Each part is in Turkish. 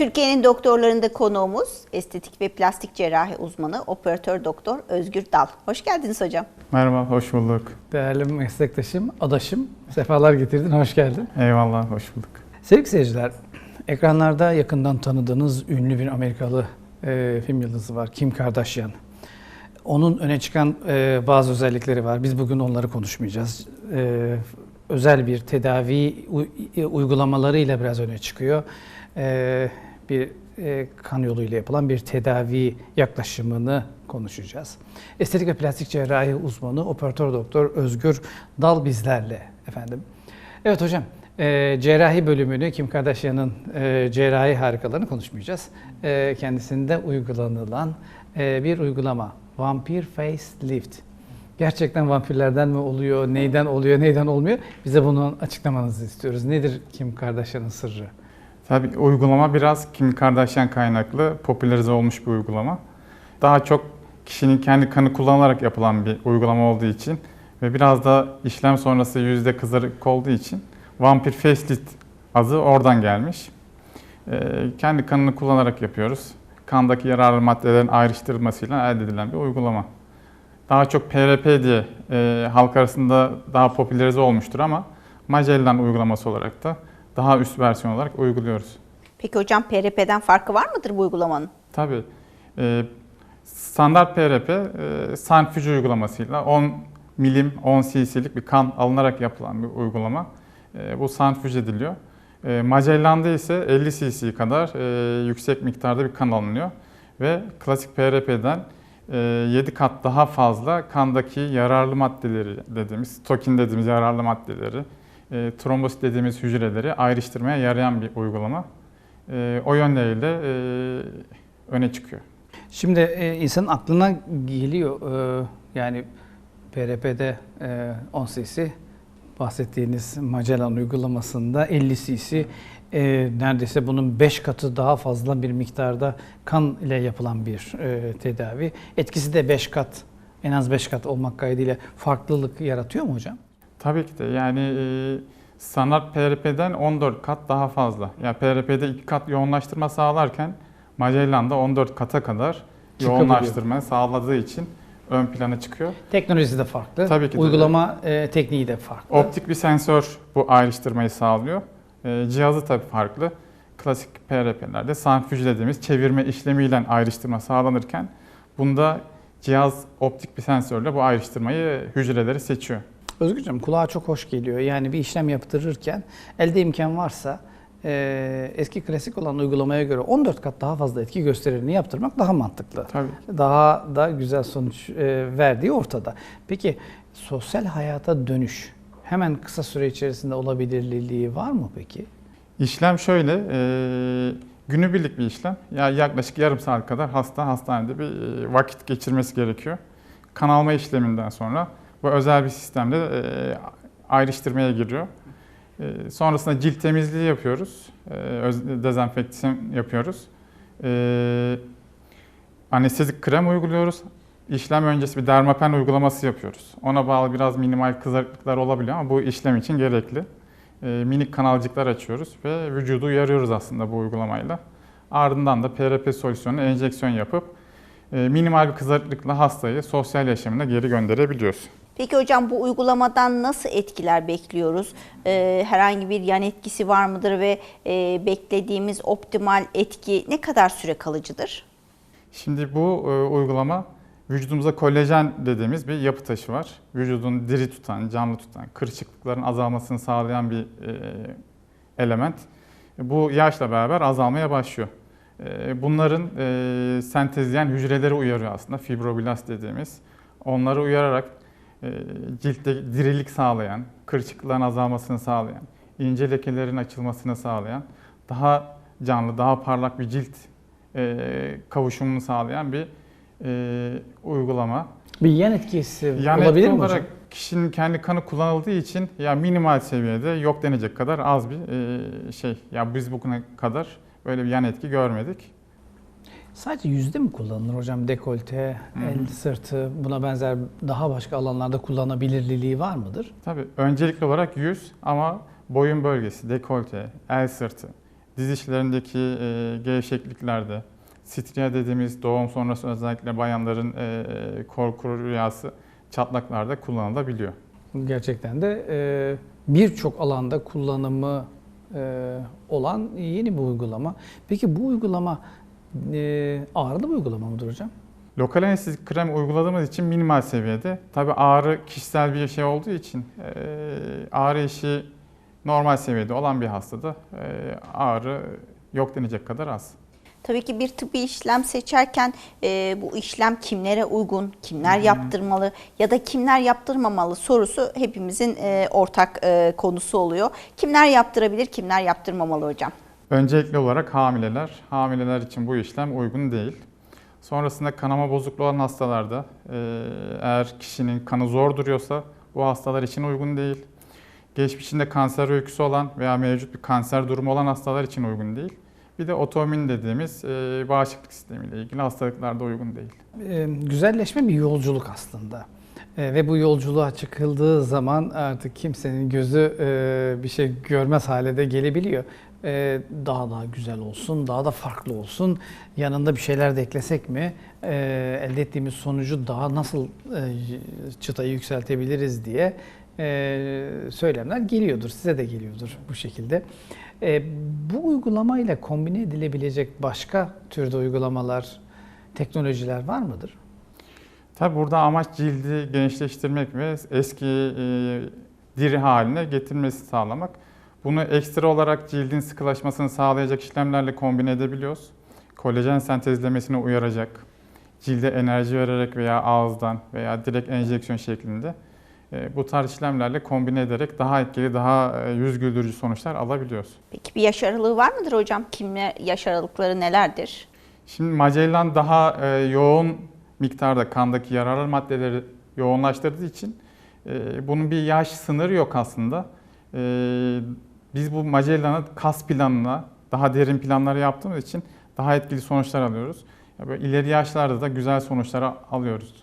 Türkiye'nin doktorlarında konuğumuz estetik ve plastik cerrahi uzmanı operatör doktor Özgür Dal. Hoş geldiniz hocam. Merhaba, hoş bulduk. Değerli meslektaşım, adaşım, sefalar getirdin, hoş geldin. Eyvallah, hoş bulduk. Sevgili seyirciler, ekranlarda yakından tanıdığınız ünlü bir Amerikalı e, film yıldızı var, Kim Kardashian. Onun öne çıkan e, bazı özellikleri var. Biz bugün onları konuşmayacağız. E, özel bir tedavi u- e, uygulamalarıyla biraz öne çıkıyor. E, bir e, kan yoluyla yapılan bir tedavi yaklaşımını konuşacağız. Estetik ve plastik cerrahi uzmanı operatör doktor Özgür Dal bizlerle efendim. Evet hocam, e, cerrahi bölümünü Kim Kardashian'ın e, cerrahi harikalarını konuşmayacağız. E, kendisinde uygulanılan e, bir uygulama. Vampir Facelift. Gerçekten vampirlerden mi oluyor, neyden oluyor, neyden olmuyor? Bize bunu açıklamanızı istiyoruz. Nedir Kim Kardashian'ın sırrı? Tabii uygulama biraz Kim Kardashian kaynaklı popülerize olmuş bir uygulama. Daha çok kişinin kendi kanı kullanılarak yapılan bir uygulama olduğu için ve biraz da işlem sonrası yüzde kızarık olduğu için Vampir Facelift adı oradan gelmiş. Ee, kendi kanını kullanarak yapıyoruz. Kandaki yararlı maddelerin ayrıştırılmasıyla elde edilen bir uygulama. Daha çok PRP diye e, halk arasında daha popülerize olmuştur ama Magellan uygulaması olarak da daha üst versiyon olarak uyguluyoruz. Peki hocam PRP'den farkı var mıdır bu uygulamanın? Tabii. e, standart PRP e, santrifüj uygulamasıyla 10 milim 10 cc'lik bir kan alınarak yapılan bir uygulama. E, bu santrifüj ediliyor. E, Magellan'da ise 50 cc kadar e, yüksek miktarda bir kan alınıyor ve klasik PRP'den e, 7 kat daha fazla kandaki yararlı maddeleri dediğimiz, tokin dediğimiz yararlı maddeleri, e, trombosit dediğimiz hücreleri ayrıştırmaya yarayan bir uygulama. E, o yönleriyle e, öne çıkıyor. Şimdi e, insanın aklına geliyor e, yani PRP'de e, 10 cc bahsettiğiniz Magellan uygulamasında 50 cc e, neredeyse bunun 5 katı daha fazla bir miktarda kan ile yapılan bir e, tedavi. Etkisi de 5 kat en az 5 kat olmak kaydıyla farklılık yaratıyor mu hocam? Tabii ki de yani e, standart PRP'den 14 kat daha fazla. Yani PRP'de 2 kat yoğunlaştırma sağlarken Magellan'da 14 kata kadar yoğunlaştırma sağladığı için ön plana çıkıyor. Teknolojisi de farklı. Tabii ki de. Uygulama e, tekniği de farklı. Optik bir sensör bu ayrıştırmayı sağlıyor. E, cihazı tabii farklı. Klasik PRP'lerde santrifüj dediğimiz çevirme işlemiyle ayrıştırma sağlanırken bunda cihaz optik bir sensörle bu ayrıştırmayı hücreleri seçiyor. Özgürcüğüm kulağa çok hoş geliyor. Yani bir işlem yaptırırken elde imkan varsa e, eski klasik olan uygulamaya göre 14 kat daha fazla etki gösteririni yaptırmak daha mantıklı. Tabii. Daha da güzel sonuç e, verdiği ortada. Peki sosyal hayata dönüş hemen kısa süre içerisinde olabilirliği var mı peki? İşlem şöyle, e, günübirlik bir işlem. Ya yaklaşık yarım saat kadar hasta hastanede bir e, vakit geçirmesi gerekiyor. Kan alma işleminden sonra bu özel bir sistemde e, ayrıştırmaya giriyor. E, sonrasında cilt temizliği yapıyoruz, e, yapıyoruz. E, anestezik krem uyguluyoruz. İşlem öncesi bir dermapen uygulaması yapıyoruz. Ona bağlı biraz minimal kızarıklıklar olabiliyor ama bu işlem için gerekli e, minik kanalcıklar açıyoruz ve vücudu uyarıyoruz aslında bu uygulamayla. Ardından da PRP solüsyonuna enjeksiyon yapıp minimal bir kızarıklıkla hastayı sosyal yaşamına geri gönderebiliyoruz. Peki hocam bu uygulamadan nasıl etkiler bekliyoruz? Ee, herhangi bir yan etkisi var mıdır ve e, beklediğimiz optimal etki ne kadar süre kalıcıdır? Şimdi bu e, uygulama vücudumuza kolajen dediğimiz bir yapı taşı var. Vücudun diri tutan, canlı tutan, kırışıklıkların azalmasını sağlayan bir e, element. Bu yaşla beraber azalmaya başlıyor. E, Bunların e, sentezleyen hücreleri uyarıyor aslında fibroblast dediğimiz. Onları uyararak ciltte dirilik sağlayan, kırışıklıkların azalmasını sağlayan, ince lekelerin açılmasını sağlayan, daha canlı, daha parlak bir cilt e, kavuşumunu sağlayan bir e, uygulama. Bir yan etkisi Yani olabilir etki mi olarak hocam? kişinin kendi kanı kullanıldığı için ya minimal seviyede yok denecek kadar az bir e, şey. Ya biz bugüne kadar böyle bir yan etki görmedik. Sadece yüzde mi kullanılır hocam? Dekolte, el sırtı buna benzer daha başka alanlarda kullanabilirliği var mıdır? Tabii öncelikli olarak yüz ama boyun bölgesi, dekolte, el sırtı, diz işlerindeki e, gevşekliklerde, stria dediğimiz doğum sonrası özellikle bayanların e, korku rüyası çatlaklarda kullanılabiliyor. Gerçekten de e, birçok alanda kullanımı e, olan yeni bir uygulama. Peki bu uygulama e, ağrılı bir uygulama mıdır hocam? Lokal anestezik krem uyguladığımız için minimal seviyede. Tabi ağrı kişisel bir şey olduğu için e, ağrı eşiği normal seviyede olan bir hastada e, ağrı yok denecek kadar az. Tabii ki bir tıbbi işlem seçerken e, bu işlem kimlere uygun, kimler yaptırmalı ya da kimler yaptırmamalı sorusu hepimizin e, ortak e, konusu oluyor. Kimler yaptırabilir, kimler yaptırmamalı hocam? Öncelikli olarak hamileler. Hamileler için bu işlem uygun değil. Sonrasında kanama bozukluğu olan hastalarda e, eğer kişinin kanı zor duruyorsa bu hastalar için uygun değil. Geçmişinde kanser öyküsü olan veya mevcut bir kanser durumu olan hastalar için uygun değil. Bir de otoimmün dediğimiz e, bağışıklık sistemiyle ilgili hastalıklarda uygun değil. E, güzelleşme bir yolculuk aslında. E, ve bu yolculuğa çıkıldığı zaman artık kimsenin gözü e, bir şey görmez hale de gelebiliyor. E, daha daha güzel olsun, daha da farklı olsun. Yanında bir şeyler de eklesek mi e, elde ettiğimiz sonucu daha nasıl e, çıtayı yükseltebiliriz diye e, söylemler geliyordur. Size de geliyordur bu şekilde. E, bu uygulamayla kombine edilebilecek başka türde uygulamalar, teknolojiler var mıdır? Tabi burada amaç cildi gençleştirmek ve eski e, diri haline getirmesi sağlamak. Bunu ekstra olarak cildin sıkılaşmasını sağlayacak işlemlerle kombine edebiliyoruz. Kolajen sentezlemesine uyaracak, cilde enerji vererek veya ağızdan veya direkt enjeksiyon şeklinde e, bu tarz işlemlerle kombine ederek daha etkili, daha e, yüz güldürücü sonuçlar alabiliyoruz. Peki bir yaş aralığı var mıdır hocam? Kimler yaş aralıkları nelerdir? Şimdi Magellan daha e, yoğun miktarda kandaki yararlı maddeleri yoğunlaştırdığı için bunun bir yaş sınırı yok aslında. Biz bu Magellan'ı kas planına, daha derin planları yaptığımız için daha etkili sonuçlar alıyoruz. Ya böyle ileri yaşlarda da güzel sonuçlar alıyoruz.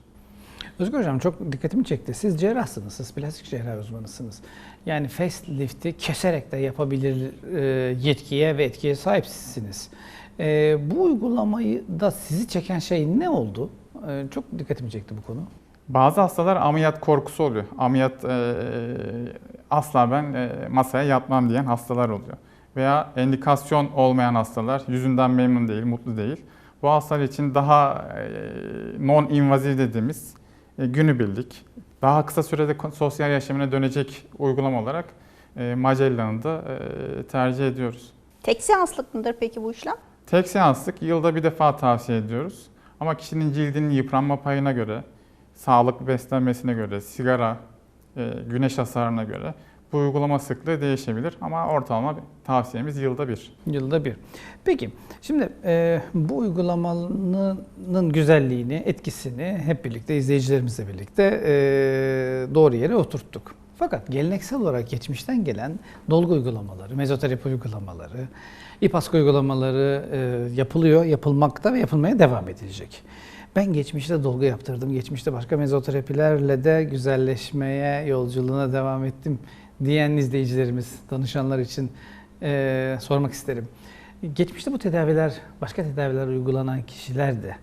Özgür Hocam çok dikkatimi çekti. Siz cerrahsınız, siz plastik cerrahi uzmanısınız. Yani facelifti keserek de yapabilir e, yetkiye ve etkiye sahipsiniz. E, bu uygulamayı da sizi çeken şey ne oldu? E, çok dikkatimi çekti bu konu. Bazı hastalar ameliyat korkusu oluyor. Ameliyat e, asla ben e, masaya yatmam diyen hastalar oluyor. Veya endikasyon olmayan hastalar yüzünden memnun değil, mutlu değil. Bu hastalar için daha e, non-invazif dediğimiz e, günübirlik, daha kısa sürede sosyal yaşamına dönecek uygulama olarak e, Magellan'ı da e, tercih ediyoruz. Tek seanslık mıdır peki bu işlem? Tek seanslık yılda bir defa tavsiye ediyoruz. Ama kişinin cildinin yıpranma payına göre, sağlıklı beslenmesine göre, sigara, e, güneş hasarına göre bu uygulama sıklığı değişebilir. Ama ortalama tavsiyemiz yılda bir. Yılda bir. Peki, şimdi e, bu uygulamanın güzelliğini, etkisini hep birlikte, izleyicilerimizle birlikte e, doğru yere oturttuk. Fakat geleneksel olarak geçmişten gelen dolgu uygulamaları, mezoterapi uygulamaları, ipask uygulamaları e, yapılıyor, yapılmakta ve yapılmaya devam edilecek. Ben geçmişte dolgu yaptırdım, geçmişte başka mezoterapilerle de güzelleşmeye, yolculuğuna devam ettim diyen izleyicilerimiz, danışanlar için e, sormak isterim. Geçmişte bu tedaviler, başka tedaviler uygulanan kişiler de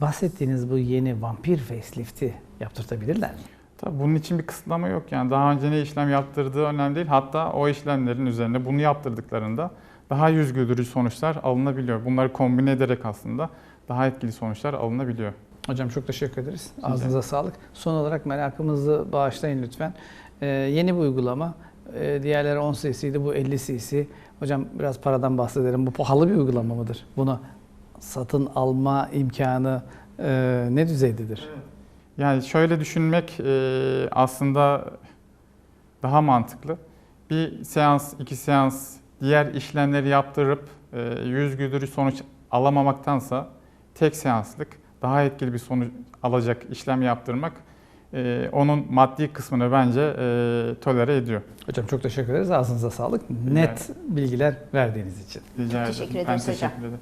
bahsettiğiniz bu yeni vampir facelifti yaptırtabilirler mi? Tabii bunun için bir kısıtlama yok. Yani daha önce ne işlem yaptırdığı önemli değil. Hatta o işlemlerin üzerine bunu yaptırdıklarında daha yüz güldürücü sonuçlar alınabiliyor. Bunları kombine ederek aslında daha etkili sonuçlar alınabiliyor. Hocam çok teşekkür ederiz. ederim. Ağzınıza sağlık. Son olarak merakımızı bağışlayın lütfen. Ee, yeni bir uygulama. Ee, diğerleri 10 cc'ydi, bu 50 cc. Hocam biraz paradan bahsedelim. Bu pahalı bir uygulama mıdır? Bunu satın alma imkanı e, ne düzeydedir? Yani şöyle düşünmek e, aslında daha mantıklı. Bir seans, iki seans diğer işlemleri yaptırıp e, yüz güldürücü sonuç alamamaktansa tek seanslık daha etkili bir sonuç alacak işlem yaptırmak e, onun maddi kısmını bence e, tolere ediyor. Hocam çok teşekkür ederiz. Ağzınıza sağlık. Net bilgiler verdiğiniz için. Rica Teşekkür ederim. ederiz ben hocam. teşekkür ederim.